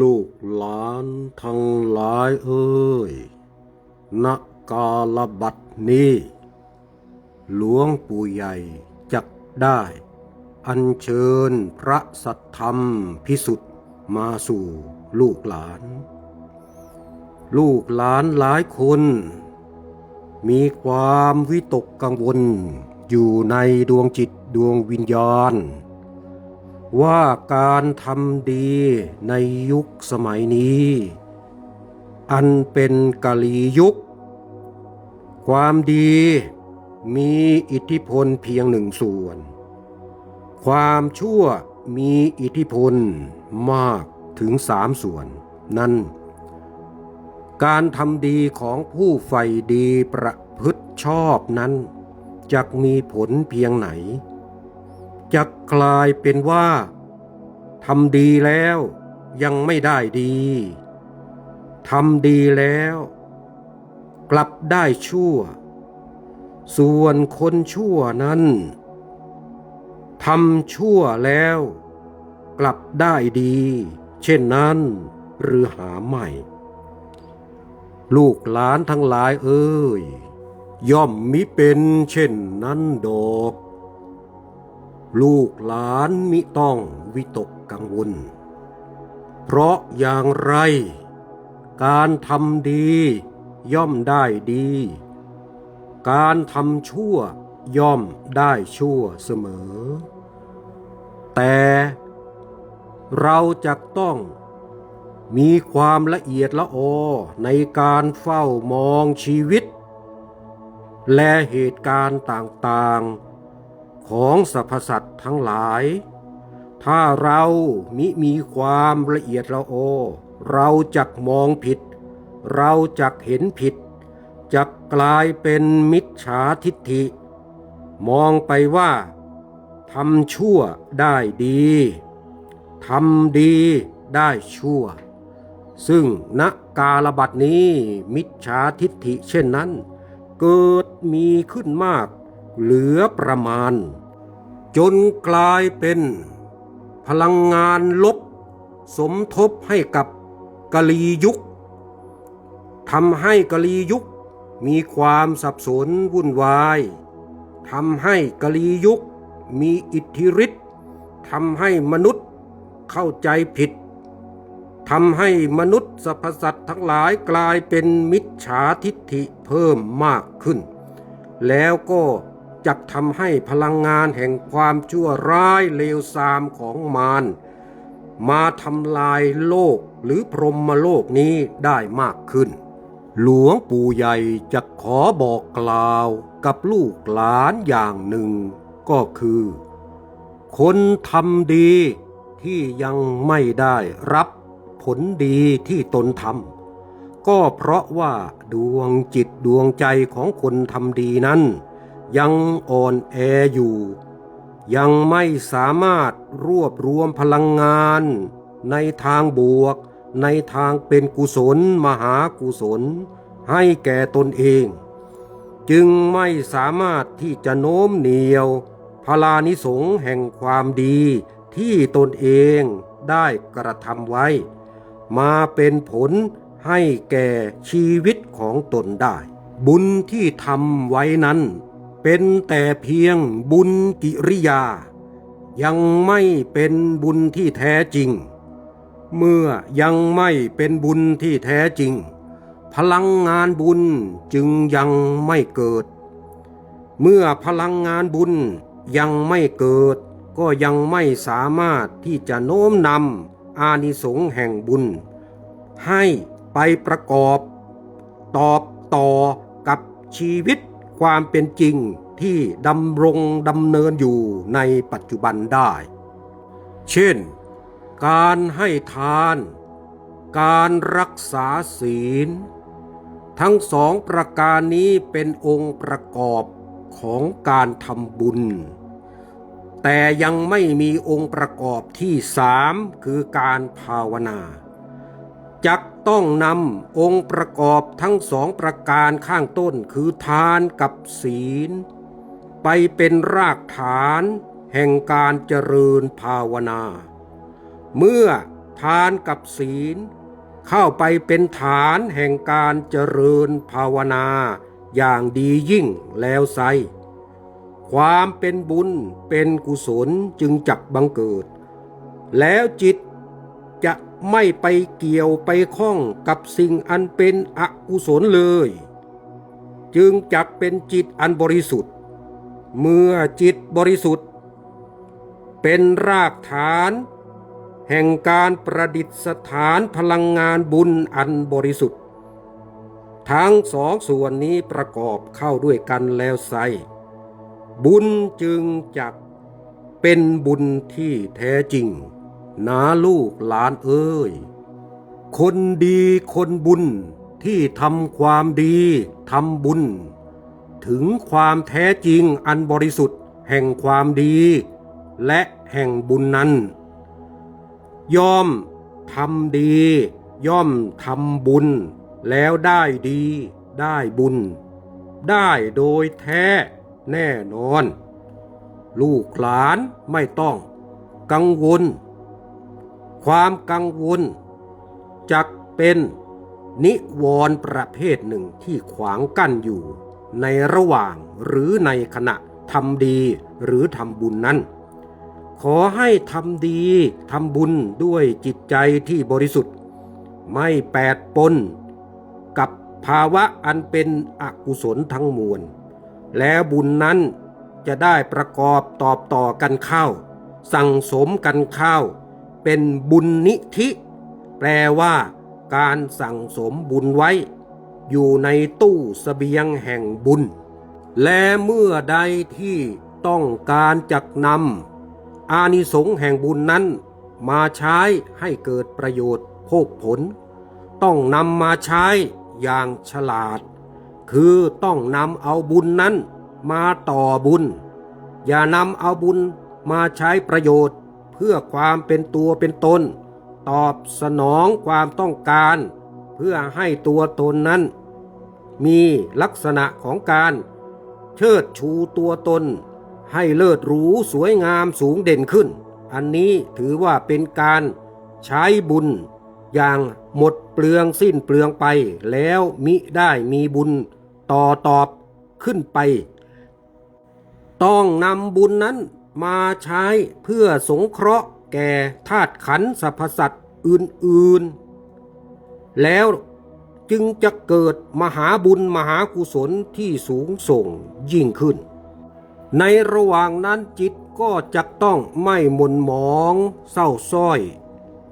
ลูกหลานทั้งหลายเอ้ยณกาลบัดนี้ หลวงปู่ใหญ่จักได้ อัญเชิญพระสัทธรรมพิสุทธิ์มาสู่ลูกหลาน ลูกหลานหลายคน มีความวิตกกังวลอยู่ในดวงจิตดวงวิญญาณ ว่าการทำดีในยุคสมัยนี้ อันเป็นกาลียุค ความดีมีอิทธิพลเพียงหนึ่งส่วน ความชั่วมีอิทธิพลมากถึงสามส่วน นั่น การทำดีของผู้ใฝ่ดีประพฤติชอบนั้นจะมีผลเพียงไหน จะกลายเป็นว่าทำดีแล้วยังไม่ได้ดีทำดีแล้ว กลับได้ชั่ว ส่วนคนชั่วนั้นทำชั่วแล้ว กลับได้ดี เช่นนั้นหรือหาไม่ ลูกหลานทั้งหลายเอ้ย ย่อมมิเป็นเช่นนั้นดอก ลูกหลานมิต้องวิตกกังวล เพราะอย่างไร การทำดีย่อมได้ดี การทำชั่วย่อมได้ชั่วเสมอ แต่เราจะต้องมีความละเอียดละออในการเฝ้ามองชีวิต และเหตุการณ์ต่างๆ ของสรรพสัตว์ทั้งหลาย ถ้าเรามิมีความละเอียดละออเราจะมองผิด เราจะเห็นผิดจะกลายเป็นมิจฉาทิฏฐิ มองไปว่าทำชั่วได้ดีทำดีได้ชั่ว ซึ่งณกาลบัดนี้มิจฉาทิฏฐิเช่นนั้น เกิดมีขึ้นมากเหลือประมาณ จนกลายเป็น พลังงานลบ สมทบให้กับกะลียุคทำให้กะลียุคมีความสับสนวุ่นวายทำให้กะลียุคมีอิทธิฤทธิ์ทำให้มนุษย์เข้าใจผิดทำให้มนุษย์สรรพสัตว์ทั้งหลายกลายเป็นมิจฉาทิฏฐิเพิ่มมากขึ้น แล้วก็ จะทำให้พลังงานแห่งความชั่วร้ายเลวทรามของมารมาทำลายโลกหรือพรหมโลกนี้ได้มากขึ้น หลวงปู่ใหญ่จะขอบอกกล่าวกับลูกหลานอย่างหนึ่งก็คือ คนทำดีที่ยังไม่ได้รับผลดีที่ตนทำก็เพราะว่าดวงจิตดวงใจของคนทำดีนั้น ยังอ่อนแออยู่ ยังไม่สามารถรวบรวมพลังงาน ในทางบวก ในทางเป็นกุศลมหากุศล ให้แก่ตนเอง จึงไม่สามารถที่จะโน้มเหนียวพลานิสงแห่งความดีที่ตนเองได้กระทำไว้ มาเป็นผลให้แก่ชีวิตของตนได้ บุญที่ทำไว้นั้น เป็นแต่เพียงบุญกิริยา ยังไม่เป็นบุญที่แท้จริง เมื่อยังไม่เป็นบุญที่แท้จริง พลังงานบุญจึงยังไม่เกิด เมื่อพลังงานบุญยังไม่เกิด ก็ยังไม่สามารถที่จะโน้มนำอานิสงส์แห่งบุญ ให้ไปประกอบ ตอบต่อกับชีวิต ความเป็นจริงที่ดำรงดำเนินอยู่ในปัจจุบันได้ เช่น การให้ทาน การรักษาศีล ทั้งสองประการนี้เป็นองค์ประกอบของการทำบุญ แต่ยังไม่มีองค์ประกอบที่สามคือการภาวนาจัก ต้องนำองค์ประกอบทั้งสองประการข้างต้นคือทานกับศีล ไปเป็นรากฐานแห่งการเจริญภาวนา เมื่อทานกับศีล เข้าไปเป็นฐานแห่งการเจริญภาวนาอย่างดียิ่งแล้วไซความเป็นบุญเป็นกุศลจึงจักบังเกิด แล้วจิตจะ ไม่ไปเกี่ยวไปข้องกับสิ่งอันเป็นอกุศลเลย จึงจักเป็นจิตอันบริสุทธิ์ เมื่อจิตบริสุทธิ์ เป็นรากฐาน แห่งการประดิษฐานพลังงานบุญอันบริสุทธิ์ ทั้งสองส่วนนี้ประกอบเข้าด้วยกันแล้วไซบุญจึงจักเป็นบุญที่แท้จริง นาลูกหลานเอ้ย คนดีคนบุญที่ทำความดีทำบุญ ถึงความแท้จริงอันบริสุทธิ์แห่งความดี และแห่งบุญนั้น ย่อมทำดี ย่อมทำบุญ แล้วได้ดีได้บุญ ได้โดยแท้แน่นอน ลูกหลานไม่ต้อง กังวล ความกังวลจักเป็นนิวรณ์ประเภทหนึ่งที่ขวางกั้นอยู่ ในระหว่างหรือในขณะทำดีหรือทำบุญนั้น ขอให้ทำดีทำบุญด้วยจิตใจที่บริสุทธิ์ ไม่แปดปนกับภาวะอันเป็นอกุศลทั้งมวล แล้วบุญนั้นจะได้ประกอบตอบต่อกันเข้า สั่งสมกันเข้า เป็นบุญนิธิ แปลว่าการสั่งสมบุญไว้ อยู่ในตู้เสบียงแห่งบุญ และเมื่อใดที่ต้องการจักนำอานิสงส์แห่งบุญนั้น มาใช้ให้เกิดประโยชน์โภคผล ต้องนำมาใช้อย่างฉลาด คือต้องนำเอาบุญนั้นมาต่อบุญ อย่านำเอาบุญมาใช้ประโยชน์ พื่อความเป็นตัวเป็นตน ตอบสนองความต้องการ เพื่อให้ตัวตนนั้น มีลักษณะของการ เชิดชูตัวตน ให้เลิศหรูสวยงามสูงเด่นขึ้น อันนี้ถือว่าเป็นการใช้บุญ อย่างหมดเปลืองสิ้นเปลืองไป แล้วมิได้มีบุญต่อตอบขึ้นไป ต้องนำบุญนั้น มาใช้เพื่อสงเคราะห์แก่ธาตุขันธ์สรรพสัตว์อื่นๆ แล้วจึงจะเกิดมหาบุญมหากุศลที่สูงส่งยิ่งขึ้น ในระหว่างนั้นจิตก็จะต้องไม่หม่นหมองเศร้าส้อย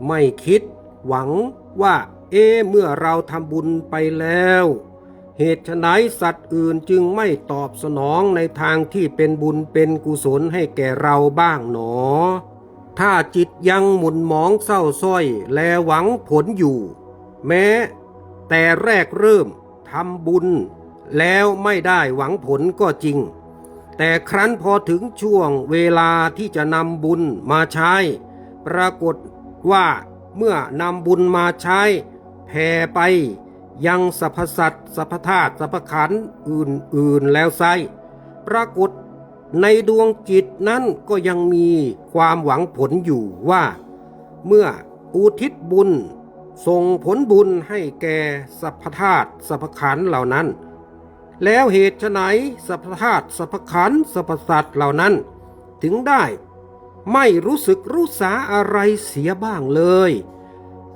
ไม่คิดหวังว่าเอ๊เมื่อเราทำบุญไปแล้ว เหตุไฉนสัตว์อื่นจึงไม่ตอบสนองในทางที่เป็นบุญเป็นกุศลให้แก่เราบ้างหนอ ถ้าจิตยังหมุนหมองเศร้าส้อยแลหวังผลอยู่ แม้ แต่แรกเริ่มทำบุญ แล้วไม่ได้หวังผลก็จริง แต่ครั้นพอถึงช่วงเวลาที่จะนำบุญมาใช้ ปรากฏว่าเมื่อนำบุญมาใช้แผ่ไป ยังสรรพสัตว์สรรพธาตุสรรพขันธ์อื่นๆแล้วไซปรากฏในดวงจิตนั้นก็ยังมีความหวังผลอยู่ว่า เมื่ออุทิศบุญ ส่งผลบุญให้แก่สรรพธาตุสรรพขันธ์เหล่านั้น แล้วเหตุไฉนสรรพธาตุสรรพขันธ์สรรพสัตว์เหล่านั้น ถึงได้ ไม่รู้สึกรู้สาอะไรเสียบ้างเลย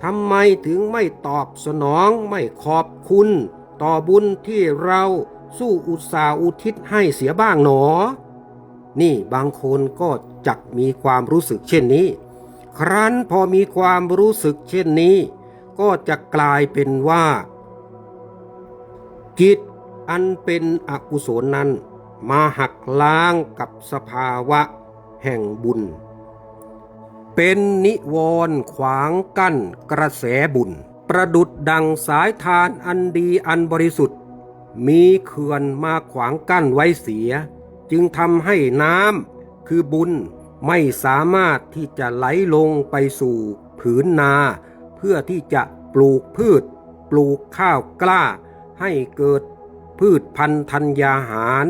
ทำไมถึงไม่ตอบสนองไม่ขอบคุณ ต่อบุญที่เราสู้อุตสาห์อุทิศให้เสียบ้างหนอ นี่บางคนก็จักมีความรู้สึกเช่นนี้ ครั้นพอมีความรู้สึกเช่นนี้ ก็จะกลายเป็นว่าจิตอันเป็นอกุศลนั้น มาหักล้างกับสภาวะแห่งบุญ เป็นนิวรณ์ขวางกั้นกระแสบุญ ประดุดดังสายทานอันดีอันบริสุทธิ์ มีเขื่อนมาขวางกั้นไว้เสีย จึงทำให้น้ำคือบุญไม่สามารถที่จะไหลลงไปสู่ผืนนา เพื่อที่จะปลูกพืช ปลูกข้าวกล้า ให้เกิดพืชพันธุ์ธัญญาหาร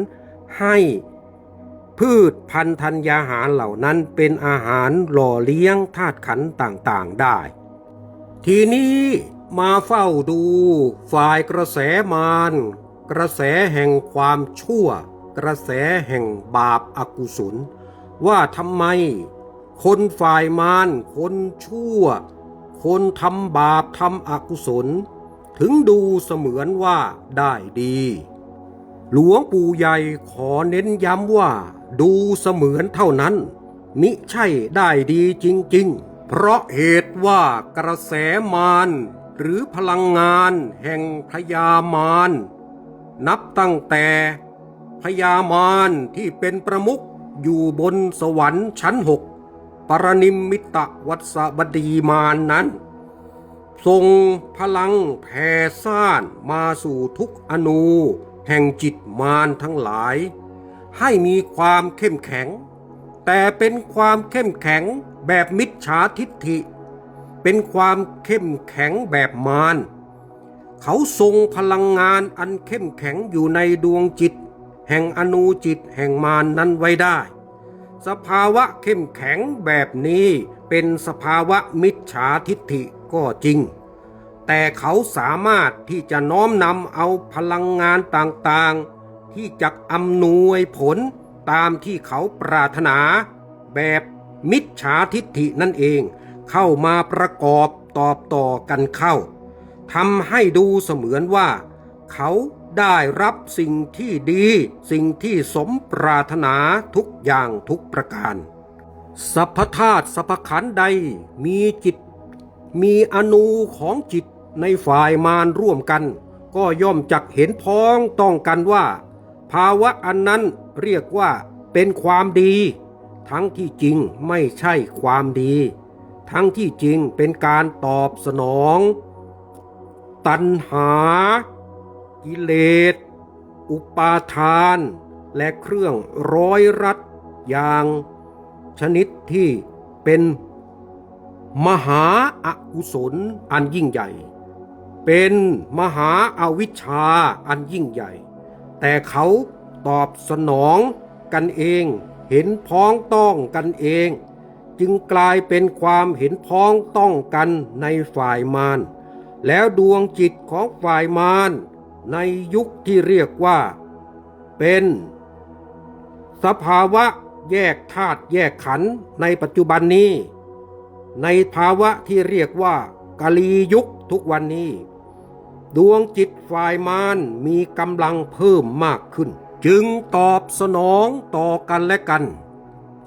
ให้ พืชพันธุ์ธัญญาหารเหล่านั้นเป็นอาหารหล่อเลี้ยงธาตุขันต่างๆได้ ทีนี้มาเฝ้าดูฝ่ายกระแสมารกระแสแห่งความชั่ว กระแสแห่งบาปอากุศล ว่าทำไม คนฝ่ายมารคนชั่ว คนทำบาปทำอกุศล ถึงดูเสมือนว่าได้ดี หลวงปู่ใหญ่ขอเน้นย้ำว่า ดูเสมือนเท่านั้น มิใช่ได้ดีจริง ๆ เพราะเหตุว่ากระแสมารหรือพลังงานแห่งพยามารนับตั้งแต่พยามารที่เป็นประมุขอยู่บนสวรรค์ชั้นหกปรนิมมิตวัสบดีมานนั้น ทรงพลังแผ่ซ่านมาสู่ทุกอนู แห่งจิตมารทั้งหลาย ให้มีความเข้มแข็ง แต่เป็นความเข้มแข็งแบบมิจฉาทิฏฐิ เป็นความเข้มแข็งแบบมารเขาทรงพลังงานอันเข้มแข็งอยู่ในดวงจิต แห่งอนูจิตแห่งมารนนั้นไว้ได้ สภาวะเข้มแข็งแบบนี้เป็นสภาวะมิจฉาทิฏฐิก็จริง แต่เขาสามารถที่จะน้อมนำเอาพลังงานต่างๆ ที่จะอำนวยผลตามที่เขาปรารถนา แบบมิจฉาทิฏฐินั่นเอง เข้ามาประกอบตอบต่อกันเข้าทำให้ดูเสมือนว่า เขาได้รับสิ่งที่ดี สิ่งที่สมปรารถนาทุกอย่างทุกประการสัพพธาตุสัพพขันใดมีจิต มีอนูของจิต ในฝ่ายมารร่วมกัน ก็ย่อมจักเห็นพ้องต้องกันว่า ภาวะอันนั้นเรียกว่าเป็นความดี ทั้งที่จริงไม่ใช่ความดี ทั้งที่จริงเป็นการตอบสนอง ตัณหา กิเลส อุปาทาน และเครื่องร้อยรัดอย่าง ชนิดที่เป็นมหาอากุศลอันยิ่งใหญ่ เป็นมหาอาวิชชาอันยิ่งใหญ่ แต่เขาตอบสนองกันเอง เห็นพ้องต้องกันเอง จึงกลายเป็นความเห็นพ้องต้องกันในฝ่ายมารแล้วดวงจิตของฝ่ายมารในยุคที่เรียกว่า เป็น สภาวะแยกธาตุแยกขันธ์ในปัจจุบันนี้ ในภาวะที่เรียกว่ากาลียุคทุกวันนี้ ดวงจิตฝ่ายมารมีกำลังเพิ่มมากขึ้น จึงตอบสนองต่อกันและกัน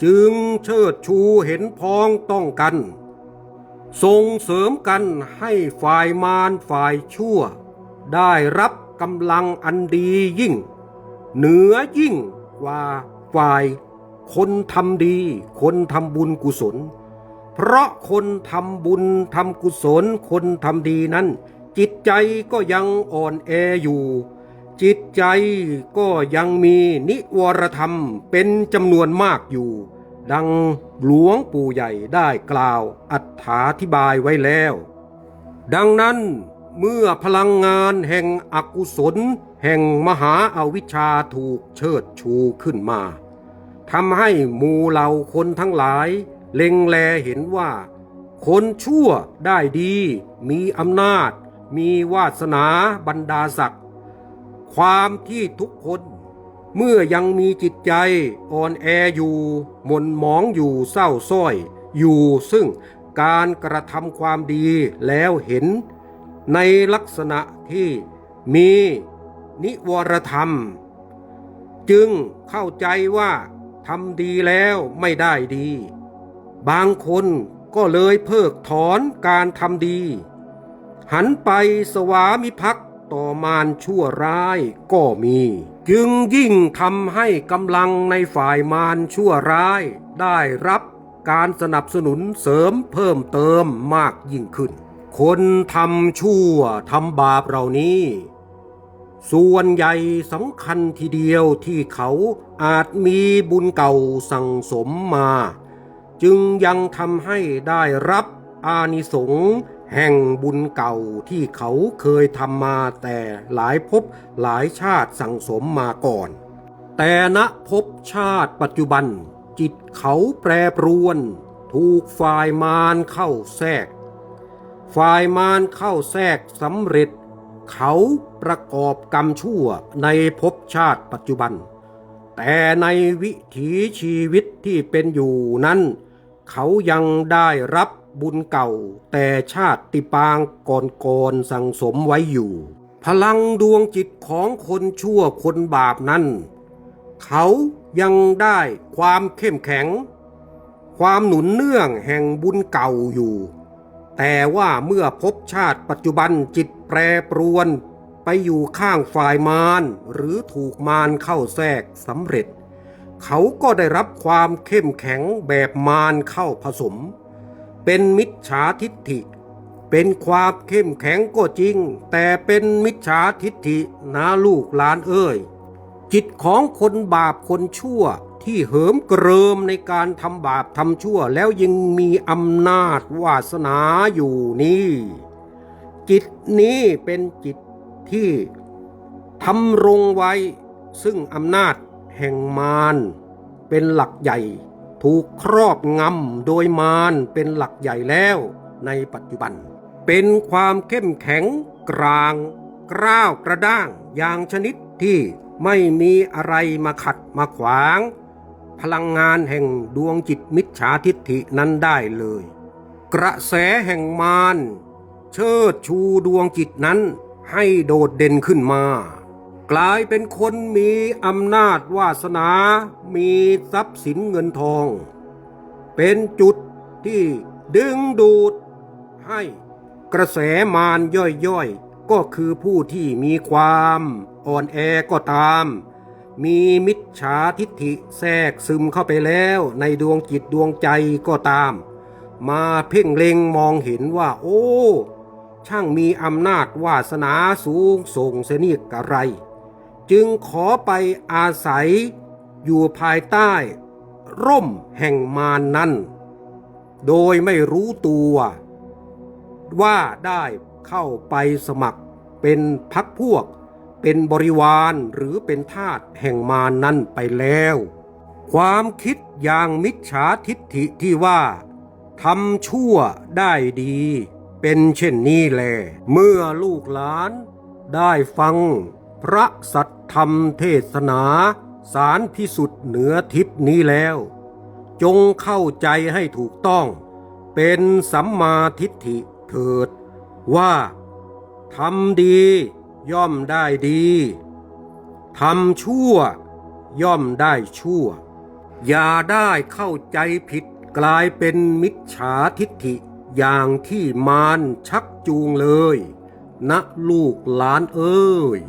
จึงเชิดชูเห็นพ้องต้องกัน ส่งเสริมกันให้ฝ่ายมารฝ่ายชั่ว ได้รับกำลังอันดียิ่ง เหนือยิ่งกว่าฝ่ายคนทำดี คนทำบุญกุศล เพราะคนทำบุญทำกุศลคนทำดีนั้น จิตใจก็ยังอ่อนแออยู่ จิตใจก็ยังมีนิวรธรรมเป็นจำนวนมากอยู่ ดังหลวงปู่ใหญ่ได้กล่าวอัถาธิบายไว้แล้ว ดังนั้นเมื่อพลังงานแห่งอกุศล แห่งมหาอาวิชชาถูกเชิดชูขึ้นมาทำให้หมู่เหล่าคนทั้งหลาย เล็งแลเห็นว่า คนชั่วได้ดีมีอำนาจ มีวาสนาบรรดาศักดิ์ความที่ทุกคน เมื่อยังมีจิตใจอ่อนแออยู่หม่นหมองอยู่เศร้าส้อย อยู่ซึ่งการกระทำความดีแล้วเห็น ในลักษณะที่มีนิวรธรรม จึงเข้าใจว่าทำดีแล้วไม่ได้ดี บางคนก็เลยเพิกถอนการทำดี หันไปสวามิภักดิ์ต่อมารชั่วร้ายก็มี จึงยิ่งทำให้กำลังในฝ่ายมารชั่วร้าย ได้รับการสนับสนุนเสริมเพิ่มเติมมากยิ่งขึ้น คนทำชั่วทำบาปเหล่านี้ ส่วนใหญ่สำคัญทีเดียวที่เขาอาจมีบุญเก่าสั่งสมมา จึงยังทำให้ได้รับอานิสงส์ แห่งบุญเก่าที่เขาเคยทำมาแต่หลายภพหลายชาติสั่งสมมาก่อน แต่ณภพชาติปัจจุบัน จิตเขาแปรปรวน ถูกฝ่ายมารเข้าแทรก ฝ่ายมารเข้าแทรกสำเร็จ เขาประกอบกรรมชั่วในภพชาติปัจจุบัน แต่ในวิถีชีวิตที่เป็นอยู่นั้น เขายังได้รับ บุญเก่า แต่ชาติปางก่อนๆสั่งสมไว้อยู่ พลังดวงจิตของคนชั่วคนบาปนั้น เขายังได้ความเข้มแข็ง ความหนุนเนื่องแห่งบุญเก่าอยู่ แต่ว่าเมื่อพบชาติปัจจุบันจิตแปรปรวนไปอยู่ข้างฝ่ายมารหรือถูกมารเข้าแทรกสำเร็จ เขาก็ได้รับความเข้มแข็งแบบมารเข้าผสม เป็นมิจฉาทิฏฐิ เป็นความเข้มแข็งก็จริง แต่เป็นมิจฉาทิฏฐินะลูกหลานเอ้ยจิตของคนบาปคนชั่วที่เหิมเกริมในการทำบาปทำชั่วแล้วยังมีอำนาจวาสนาอยู่นี่ จิตนี้เป็นจิตที่ทำรงไว้ซึ่งอำนาจแห่งมารเป็นหลักใหญ่ ถูกครอบงำโดยมารเป็นหลักใหญ่แล้วในปัจจุบัน เป็นความเข้มแข็งกลาง กร้าวกระด้างอย่างชนิดที่ไม่มีอะไรมาขัดมาขวาง พลังงานแห่งดวงจิตมิจฉาทิฏฐินั้นได้เลย กระแสแห่งมารเชิดชูดวงจิตนั้นให้โดดเด่นขึ้นมา กลายเป็นคนมีอำนาจวาสนา มีทรัพย์สินเงินทอง เป็นจุดที่ดึงดูดให้กระแสมารย่อยๆ ก็คือผู้ที่มีความอ่อนแอก็ตาม มีมิจฉาทิฏฐิแทรกซึมเข้าไปแล้วในดวงจิตดวงใจก็ตาม มาเพ่งเล็งมองเห็นว่า โอ้ ช่างมีอำนาจวาสนาสูงส่งเสนิกอะไร จึงขอไปอาศัยอยู่ภายใต้ ร่มแห่งมารนนั้น โดยไม่รู้ตัว ว่าได้เข้าไปสมัครเป็นพักพวก เป็นบริวารหรือเป็นทาสแห่งมารนนั้นไปแล้ว ความคิดอย่างมิจฉาทิฏฐิที่ว่าทำชั่วได้ดี เป็นเช่นนี้แลเมื่อลูกหลานได้ฟังพระสัท ธรรมเทศนา สารพิสุทธิ์เหนือทิพนี้แล้ว จงเข้าใจให้ถูกต้อง เป็นสัมมาทิฏฐิเถิด ว่าทำดีย่อมได้ดีทำชั่ว ย่อมได้ชั่ว อย่าได้เข้าใจผิดกลายเป็นมิจฉาทิฏฐิอย่างที่มารชักจูงเลย นะลูกหลานเอ้ย